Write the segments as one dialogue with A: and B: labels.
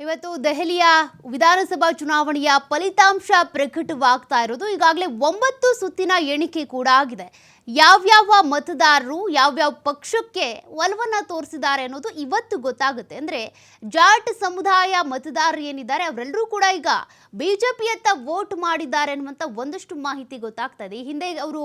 A: ಇವತ್ತು ದೆಹಲಿಯ ವಿಧಾನಸಭಾ ಚುನಾವಣೆಯ ಫಲಿತಾಂಶ ಪ್ರಕಟವಾಗ್ತಾ ಇರೋದು. ಈಗಾಗಲೇ ಒಂಬತ್ತು ಸುತ್ತಿನ ಎಣಿಕೆ ಕೂಡ ಆಗಿದೆ. ಯಾವ್ಯಾವ ಮತದಾರರು, ಯಾವ್ಯಾವ ಪಕ್ಷಕ್ಕೆ ಒಲವನ್ನ ತೋರಿಸಿದ್ದಾರೆ ಅನ್ನೋದು ಇವತ್ತು ಗೊತ್ತಾಗುತ್ತೆ. ಅಂದ್ರೆ ಜಾಟ್ ಸಮುದಾಯ ಮತದಾರರು ಏನಿದ್ದಾರೆ, ಅವರೆಲ್ಲರೂ ಕೂಡ ಈಗ ಬಿಜೆಪಿಯತ್ತ ವೋಟ್ ಮಾಡಿದ್ದಾರೆ ಅನ್ನುವಂಥ ಒಂದಷ್ಟು ಮಾಹಿತಿ ಗೊತ್ತಾಗ್ತಾ ಇದೆ. ಹಿಂದೆ ಅವರು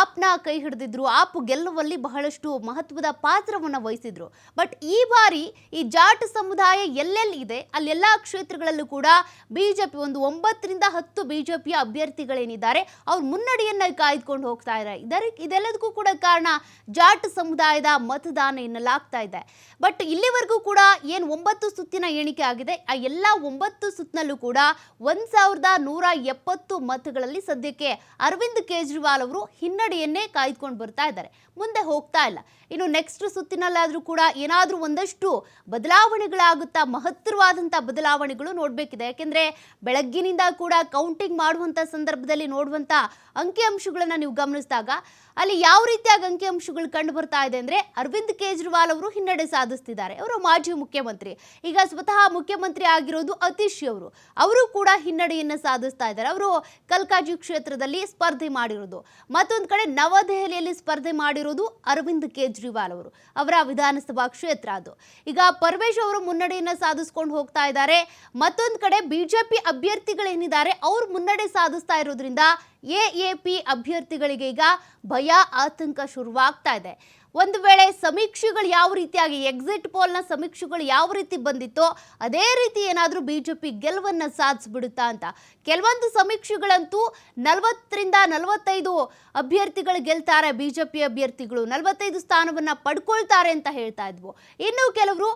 A: ಆಪ್ನ ಕೈ ಹಿಡಿದಿದ್ರು, ಆಪ್ ಗೆಲ್ಲುವಲ್ಲಿ ಬಹಳಷ್ಟು ಮಹತ್ವದ ಪಾತ್ರವನ್ನು ವಹಿಸಿದ್ರು. ಬಟ್ ಈ ಬಾರಿ ಈ ಜಾಟ್ ಸಮುದಾಯ ಎಲ್ಲೆಲ್ಲಿ ಇದೆ ಅಲ್ಲೆಲ್ಲ ಕ್ಷೇತ್ರಗಳಲ್ಲೂ ಕೂಡ ಬಿಜೆಪಿ ಒಂದು ಒಂಬತ್ತರಿಂದ ಹತ್ತು ಬಿಜೆಪಿಯ ಅಭ್ಯರ್ಥಿಗಳೇನಿದ್ದಾರೆ, ಅವ್ರ ಮುನ್ನಡೆಯನ್ನ ಕಾಯ್ದುಕೊಂಡು ಹೋಗ್ತಾ ಇದ್ದಾರೆ. ಇದರ, ಇದೆಲ್ಲದಕ್ಕೂ ಕೂಡ ಕಾರಣ ಜಾಟ್ ಸಮುದಾಯದ ಮತದಾನ ಎನ್ನಲಾಗ್ತಾ ಇದೆ. ಬಟ್ ಇಲ್ಲಿವರೆಗೂ ಕೂಡ ಏನು ಒಂಬತ್ತು ಸುತ್ತಿನ ಎಣಿಕೆ ಆಗಿದೆ, ಆ ಎಲ್ಲ ಒಂಬತ್ತು ಸುತ್ತಿನಲ್ಲೂ ಕೂಡ ಒಂದ್ ಸಾವಿರದ ನೂರ ಎಪ್ಪತ್ತು ಮತಗಳಲ್ಲಿ ಸದ್ಯಕ್ಕೆ ಅರವಿಂದ್ ಕೇಜ್ರಿವಾಲ್ ಅವರು ಹಿನ್ನಡೆಯನ್ನೇ ಕಾಯ್ದುಕೊಂಡು ಬರ್ತಾ ಇದ್ದಾರೆ. ಮುಂದೆ ಹೋಗ್ತಾ ಇಲ್ಲ. ಇನ್ನು ನೆಕ್ಸ್ಟ್ ಸುತ್ತಿನಲ್ಲಾದರೂ ಕೂಡ ಏನಾದ್ರೂ ಒಂದಷ್ಟು ಬದಲಾವಣೆಗಳಾಗುತ್ತಾ ಮಹತ್ತರವಾದಂಥ ಬದಲಾವಣೆಗಳು ನೋಡಬೇಕಿದೆ. ಯಾಕೆಂದರೆ ಬೆಳಗ್ಗಿನಿಂದ ಕೂಡ ಕೌಂಟಿಂಗ್ ಮಾಡುವಂಥ ಸಂದರ್ಭದಲ್ಲಿ ನೋಡುವಂಥ ಅಂಕಿಅಂಶಗಳನ್ನು ನೀವು ಗಮನಿಸಿದಾಗ ಅಲ್ಲಿ ಯಾವ ರೀತಿಯಾಗಿ ಅಂಕಿಅಂಶಗಳು ಕಂಡು ಬರ್ತಾ ಇದೆ ಅಂದರೆ ಅರವಿಂದ್ ಕೇಜ್ರಿವಾಲ್ ಅವರು ಹಿನ್ನಡೆ ಸಾಧಿಸ್ತಿದ್ದಾರೆ. ಅವರು ಮಾಜಿ ಮುಖ್ಯಮಂತ್ರಿ. ಈಗ ಸ್ವತಃ ಮುಖ್ಯಮಂತ್ರಿ ಆಗಿರೋದು ಅತೀಶ್ ಅವರು. ಅವರು ಕೂಡ ಹಿನ್ನಡೆಯನ್ನ ಸಾಧಿಸ್ತಾ ಇದ್ದಾರೆ. ಅವರು ಕಲ್ಕಾಜಿ ಕ್ಷೇತ್ರದಲ್ಲಿ ಸ್ಪರ್ಧೆ ಮಾಡಿರೋದು. ಮತ್ತೊಂದು ಕಡೆ ನವದೆಹಲಿಯಲ್ಲಿ ಸ್ಪರ್ಧೆ ಮಾಡಿರೋದು ಅರವಿಂದ್ ಕೇಜ್ರಿವಾಲ್ ಅವರು. ಅವರ ವಿಧಾನಸಭಾ ಕ್ಷೇತ್ರ ಅದು. ಈಗ ಪರಮೇಶ್ ಅವರು ಮುನ್ನಡೆಯನ್ನ ಸಾಧಿಸ್ಕೊಂಡು ಹೋಗ್ತಾ ಇದ್ದಾರೆ. ಮತ್ತೊಂದು ಕಡೆ ಬಿಜೆಪಿ ಅಭ್ಯರ್ಥಿಗಳೇನಿದ್ದಾರೆ, ಅವ್ರು ಮುನ್ನಡೆ ಸಾಧಿಸ್ತಾ ಇರೋದ್ರಿಂದ ಎ ಎ ಪಿ ಅಭ್ಯರ್ಥಿಗಳಿಗೆ ಈಗ ಭಯ, ಆತಂಕ ಶುರುವಾಗ್ತಾ ಇದೆ. ಒಂದು ವೇಳೆ ಸಮೀಕ್ಷೆಗಳು ಯಾವ ರೀತಿಯಾಗಿ ಎಕ್ಸಿಟ್ ಪೋಲ್ನ ಸಮೀಕ್ಷೆಗಳು ಯಾವ ರೀತಿ ಬಂದಿತ್ತೋ ಅದೇ ರೀತಿ ಏನಾದರೂ ಬಿಜೆಪಿ ಗೆಲುವನ್ನು ಸಾಧಿಸ್ಬಿಡುತ್ತಾ ಅಂತ. ಕೆಲವೊಂದು ಸಮೀಕ್ಷೆಗಳಂತೂ ನಲವತ್ತರಿಂದ ನಲವತ್ತೈದು ಅಭ್ಯರ್ಥಿಗಳು ಗೆಲ್ತಾರೆ, ಬಿಜೆಪಿ ಅಭ್ಯರ್ಥಿಗಳು ನಲವತ್ತೈದು ಸ್ಥಾನವನ್ನ ಪಡ್ಕೊಳ್ತಾರೆ ಅಂತ ಹೇಳ್ತಾ ಇದ್ವು. ಇನ್ನು ಕೆಲವರು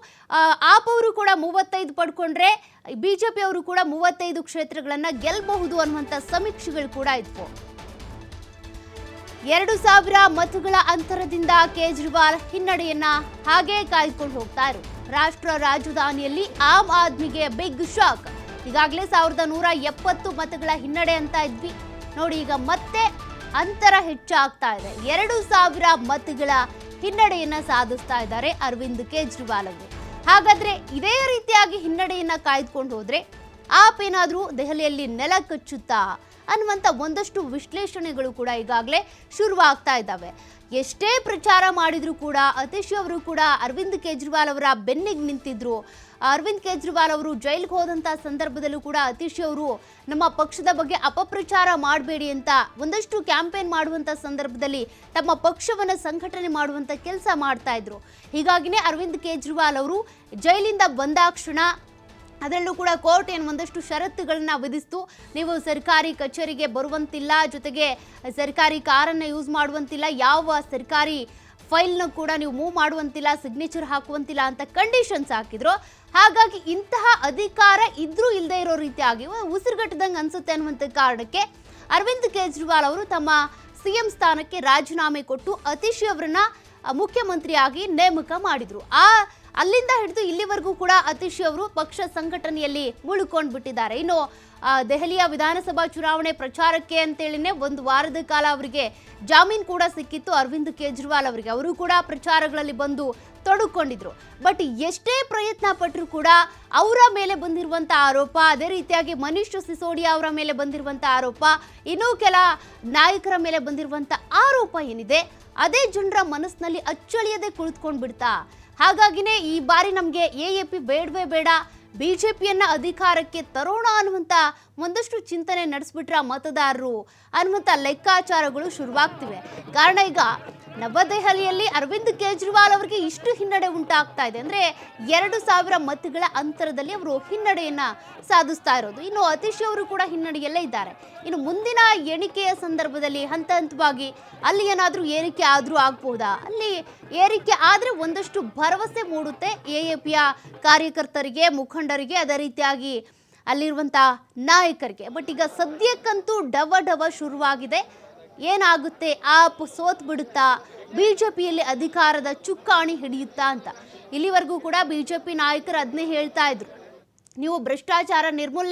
A: ಆಪ್ ಅವರು ಕೂಡ ಮೂವತ್ತೈದು ಪಡ್ಕೊಂಡ್ರೆ ಬಿಜೆಪಿ ಅವರು ಕೂಡ ಮೂವತ್ತೈದು ಕ್ಷೇತ್ರಗಳನ್ನ ಗೆಲ್ಲಬಹುದು ಅನ್ನುವಂಥ ಸಮೀಕ್ಷೆಗಳು ಕೂಡ ಇದ್ವು. ಎರಡು ಸಾವಿರ ಮತಗಳ ಅಂತರದಿಂದ ಕೇಜ್ರಿವಾಲ್ ಹಿನ್ನಡೆಯನ್ನ ಹಾಗೇ ಕಾಯ್ದುಕೊಂಡು ಹೋಗ್ತಾ ಇರು ರಾಷ್ಟ್ರ ರಾಜಧಾನಿಯಲ್ಲಿ ಆಮ್ ಆದ್ಮಿಗೆ ಬಿಗ್ ಶಾಕ್. ಈಗಾಗಲೇ ಸಾವಿರದ ನೂರ ಎಪ್ಪತ್ತು ಮತಗಳ ಹಿನ್ನಡೆ ಅಂತ ಇದ್ವಿ. ನೋಡಿ, ಈಗ ಮತ್ತೆ ಅಂತರ ಹೆಚ್ಚಾಗ್ತಾ ಇದೆ. ಎರಡು ಸಾವಿರ ಮತಗಳ ಹಿನ್ನಡೆಯನ್ನ ಸಾಧಿಸ್ತಾ ಇದ್ದಾರೆ ಅರವಿಂದ್ ಕೇಜ್ರಿವಾಲ್ ಅವರು. ಹಾಗಾದ್ರೆ ಇದೇ ರೀತಿಯಾಗಿ ಹಿನ್ನಡೆಯನ್ನ ಕಾಯ್ದುಕೊಂಡು ಹೋದ್ರೆ ಆಪ್ ಏನಾದರೂ ದೆಹಲಿಯಲ್ಲಿ ನೆಲ ಕಚ್ಚುತ್ತಾ ಅನ್ನುವಂಥ ಒಂದಷ್ಟು ವಿಶ್ಲೇಷಣೆಗಳು ಕೂಡ ಈಗಾಗಲೇ ಶುರುವಾಗ್ತಾ ಇದ್ದಾವೆ. ಎಷ್ಟೇ ಪ್ರಚಾರ ಮಾಡಿದರೂ ಕೂಡ ಅತೀಶ್ ಅವರು ಕೂಡ ಅರವಿಂದ್ ಕೇಜ್ರಿವಾಲ್ ಅವರ ಬೆನ್ನಿಗೆ ನಿಂತಿದ್ರು. ಅರವಿಂದ್ ಕೇಜ್ರಿವಾಲ್ ಅವರು ಜೈಲಿಗೆ ಹೋದಂಥ ಸಂದರ್ಭದಲ್ಲೂ ಕೂಡ ಅತೀಶ್ ಅವರು ನಮ್ಮ ಪಕ್ಷದ ಬಗ್ಗೆ ಅಪಪ್ರಚಾರ ಮಾಡಬೇಡಿ ಅಂತ ಒಂದಷ್ಟು ಕ್ಯಾಂಪೇನ್ ಮಾಡುವಂಥ ಸಂದರ್ಭದಲ್ಲಿ ತಮ್ಮ ಪಕ್ಷವನ್ನು ಸಂಘಟನೆ ಮಾಡುವಂಥ ಕೆಲಸ ಮಾಡ್ತಾ ಇದ್ರು. ಹೀಗಾಗಿನೇ ಅರವಿಂದ್ ಕೇಜ್ರಿವಾಲ್ ಅವರು ಜೈಲಿಂದ ಬಂದಾಕ್ಷಣ ಅದರಲ್ಲೂ ಕೂಡ ಕೋರ್ಟ್ ಏನು ಒಂದಷ್ಟು ಷರತ್ತುಗಳನ್ನ ವಿಧಿಸ್ತು. ನೀವು ಸರ್ಕಾರಿ ಕಚೇರಿಗೆ ಬರುವಂತಿಲ್ಲ, ಜೊತೆಗೆ ಸರ್ಕಾರಿ ಕಾರನ್ನು ಯೂಸ್ ಮಾಡುವಂತಿಲ್ಲ, ಯಾವ ಸರ್ಕಾರಿ ಫೈಲ್ನ ಕೂಡ ನೀವು ಮೂವ್ ಮಾಡುವಂತಿಲ್ಲ ಸಿಗ್ನೇಚರ್ ಹಾಕುವಂತಿಲ್ಲ ಅಂತ ಕಂಡೀಷನ್ಸ್ ಹಾಕಿದ್ರು. ಹಾಗಾಗಿ ಇಂತಹ ಅಧಿಕಾರ ಇದ್ರೂ ಇಲ್ಲದೆ ಇರೋ ರೀತಿಯಾಗಿ ಉಸಿರುಗಟ್ಟದಂಗೆ ಅನ್ಸುತ್ತೆ ಅನ್ನುವಂಥ ಕಾರಣಕ್ಕೆ ಅರವಿಂದ್ ಕೇಜ್ರಿವಾಲ್ ಅವರು ತಮ್ಮ ಸಿಎಂ ಸ್ಥಾನಕ್ಕೆ ರಾಜೀನಾಮೆ ಕೊಟ್ಟು ಅತೀಶ್ ಅವರನ್ನ ಮುಖ್ಯಮಂತ್ರಿಯಾಗಿ ನೇಮಕ ಮಾಡಿದ್ರು. ಆ ಅಲ್ಲಿಂದ ಹಿಡಿದು ಇಲ್ಲಿವರೆಗೂ ಕೂಡ ಅತೀಶ್ ಅವರು ಪಕ್ಷ ಸಂಘಟನೆಯಲ್ಲಿ ಮುಳುಕೊಂಡು ಬಿಟ್ಟಿದ್ದಾರೆ ಇನ್ನು ದೆಹಲಿಯ ವಿಧಾನಸಭಾ ಚುನಾವಣೆ ಪ್ರಚಾರಕ್ಕೆ ಅಂತೇಳಿನೇ ಒಂದು ವಾರದ ಕಾಲ ಅವರಿಗೆ ಜಾಮೀನು ಕೂಡ ಸಿಕ್ಕಿತ್ತು. ಅರವಿಂದ್ ಕೇಜ್ರಿವಾಲ್ ಅವರಿಗೆ. ಅವರು ಕೂಡ ಪ್ರಚಾರಗಳಲ್ಲಿ ಬಂದು ತೊಡಕೊಂಡಿದ್ರು. ಬಟ್ ಎಷ್ಟೇ ಪ್ರಯತ್ನ ಪಟ್ಟರು ಕೂಡ ಅವರ ಮೇಲೆ ಬಂದಿರುವಂಥ ಆರೋಪ, ಅದೇ ರೀತಿಯಾಗಿ ಮನೀಶ್ ಸಿಸೋಡಿಯಾ ಅವರ ಮೇಲೆ ಬಂದಿರುವಂಥ ಆರೋಪ, ಇನ್ನೂ ಕೆಲ ನಾಯಕರ ಮೇಲೆ ಬಂದಿರುವಂಥ ಆರೋಪ ಏನಿದೆ, ಅದೇ ಜನರ ಮನಸ್ಸಿನಲ್ಲಿ ಅಚ್ಚಳಿಯದೆ ಕುಳಿತುಕೊಂಡು ಬಿಡ್ತಾ ಹಾಗಾಗಿನೇ ಈ ಬಾರಿ ನಮಗೆ ಎ ಎ ಪಿ ಬೇಡವೇ ಬೇಡ, ಬಿಜೆಪಿಯನ್ನ ಅಧಿಕಾರಕ್ಕೆ ತರೋಣ ಅನ್ನುವಂಥ ಒಂದಷ್ಟು ಚಿಂತನೆ ನಡೆಸ್ಬಿಟ್ರೆ ಮತದಾರರು. ಅನ್ನುವಂಥ ಲೆಕ್ಕಾಚಾರಗಳು ಶುರುವಾಗ್ತಿವೆ. ಕಾರಣ ಈಗ ನವದೆಹಲಿಯಲ್ಲಿ ಅರವಿಂದ್ ಕೇಜ್ರಿವಾಲ್ ಅವರಿಗೆ ಇಷ್ಟು ಹಿನ್ನಡೆ ಉಂಟಾಗ್ತಾ ಇದೆ. ಅಂದ್ರೆ ಎರಡು ಸಾವಿರ ಮತಗಳ ಅಂತರದಲ್ಲಿ ಅವರು ಹಿನ್ನಡೆಯನ್ನ ಸಾಧಿಸ್ತಾ ಇರೋದು. ಇನ್ನು ಅತೀಶ್ ಅವರು ಕೂಡ ಹಿನ್ನಡೆಯಲ್ಲೇ ಇದ್ದಾರೆ. ಇನ್ನು ಮುಂದಿನ ಎಣಿಕೆಯ ಸಂದರ್ಭದಲ್ಲಿ ಹಂತ ಹಂತವಾಗಿ ಅಲ್ಲಿ ಏನಾದರೂ ಏರಿಕೆ ಆದರೂ ಆಗ್ಬೋದಾ? ಅಲ್ಲಿ ಏರಿಕೆ ಆದರೆ ಒಂದಷ್ಟು ಭರವಸೆ ಮೂಡುತ್ತೆ. ಎ ಎ ಪಿಯ ಕಾರ್ಯಕರ್ತರಿಗೆ, ಮುಖಂಡರಿಗೆ, ಅದೇ ರೀತಿಯಾಗಿ ಅಲ್ಲಿರುವಂಥ ನಾಯಕರಿಗೆ. ಬಟ್ ಈಗ ಸದ್ಯಕ್ಕಂತೂ ಡವ ಡವ ಶುರುವಾಗಿದೆ. ಏನಾಗುತ್ತೆ? ಆಪ್ ಸೋತ್ ಬಿಡುತ್ತಾ? ಬಿಜೆಪಿಯಲ್ಲಿ ಅಧಿಕಾರದ ಚುಕ್ಕಾಣಿ ಹಿಡಿಯುತ್ತಾ ಅಂತ. ಇಲ್ಲಿವರೆಗೂ ಕೂಡ ಬಿಜೆಪಿ ನಾಯಕರು ಅದನ್ನೇ ಹೇಳ್ತಾ ಇದ್ರು. ನೀವು ಭ್ರಷ್ಟಾಚಾರ ನಿರ್ಮೂಲನೆ